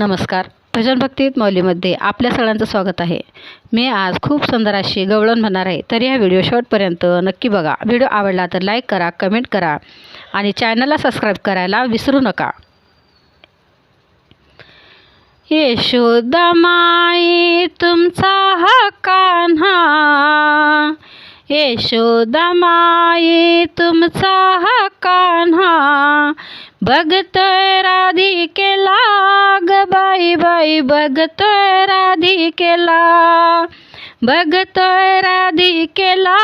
नमस्कार. भजन भक्तीत मौलीमध्ये आपल्या सगळ्यांचं स्वागत आहे. मी आज खूप सुंदर अशी गवळण म्हणणार आहे तर हा व्हिडिओ शॉर्टपर्यंत नक्की बघा. व्हिडिओ आवडला तर लाईक करा कमेंट करा आणि चॅनलला सबस्क्राईब करायला विसरू नका. यशोदा माई तुमचा हा कान्हा यशोदा माई तुमचा हा कान्हा बघतोय राधिकेला बाई बाई बघतोय राधिकेला बघतोय राधिकेला.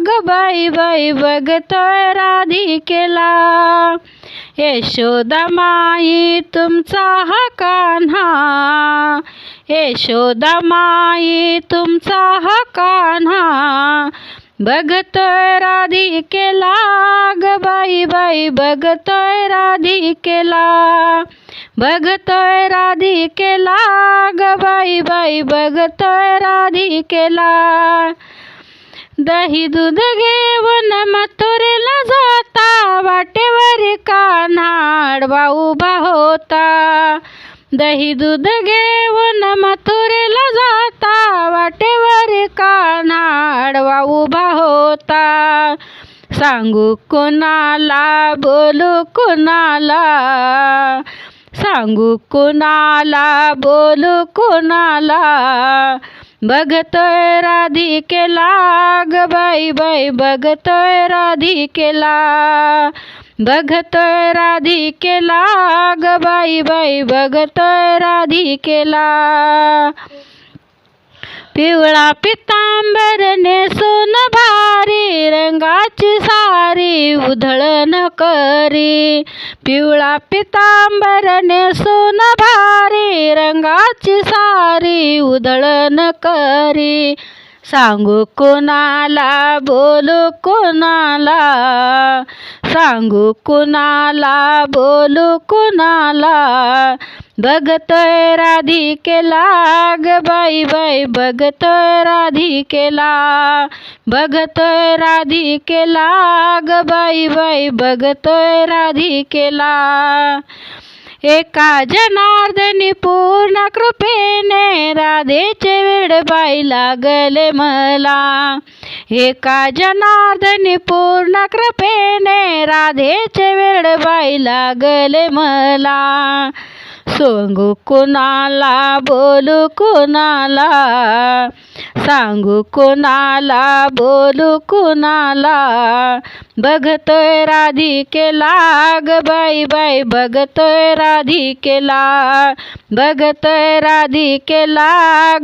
ग बाई बाई बघतोय राधिकेला. यशोदा माई तुमचा हा कान्हा. यशोदा माई तुमचा हा कान्हा. बघतोय राधिकेला ग बाई बाई बघतोय राधिकेला. बघतोय राधिकेला ग बाई बाई बघतोय राधिकेला. दही दूध घेऊन मथुरेला जाता वाटेवर कान्हाड उभा होता. दही दूध घेऊन मथुरेला जाता वाटेवर कान्हाड उभा होता. सांगू कोणाला बोलू कोणाला सांगू कोणाला बोलू कोणाला? बघतोय राधिकेला ग बाई बाई बघतोय राधिकेला. बघतोय राधिकेला ग बाई बाई बघतोय राधिकेला. पिवळा पितांबर नेसून भारी रंगाची सा उधळण करी. पिवळा पितांबर नेसून भारी रंगाची सारी उधळण करी. सांगू कुणाला बोलू कुणाला? सांगू कुणाला बोलू कुणाला? बघतोय राधिकेला ग बाई बाई बघतोय राधिकेला. बघतोय राधिकेला ग बाई बाई बघतोय राधिकेला. एका जनार्दनी पूर्ण कृपेने राधेचे वेड बाई लागले मला. एका जनार्दनी पूर्ण कृपेने राधेचे वेड बाई लागले मला. सांगू कोणाला बोलू कोणाला? सांगू कोणाला बोलू कोणाला? बघतोय राधिकेला ग बाई बाई बघतोय राधिकेला. बघतोय राधिकेला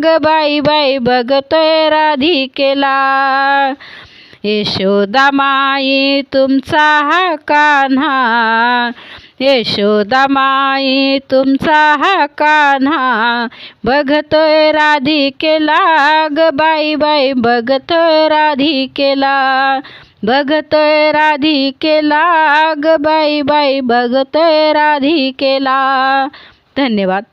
ग बाई बाई बघतोय राधिकेला. यशोदा माई तुमचा हा कान्हा. यशोदा माई तुमचा हा कान्हा. बघतोय राधिकेला ग बाई बाई बघतोय राधिकेला. बघतोय राधिकेला ग बाई बाई बघतोय राधिकेला. धन्यवाद.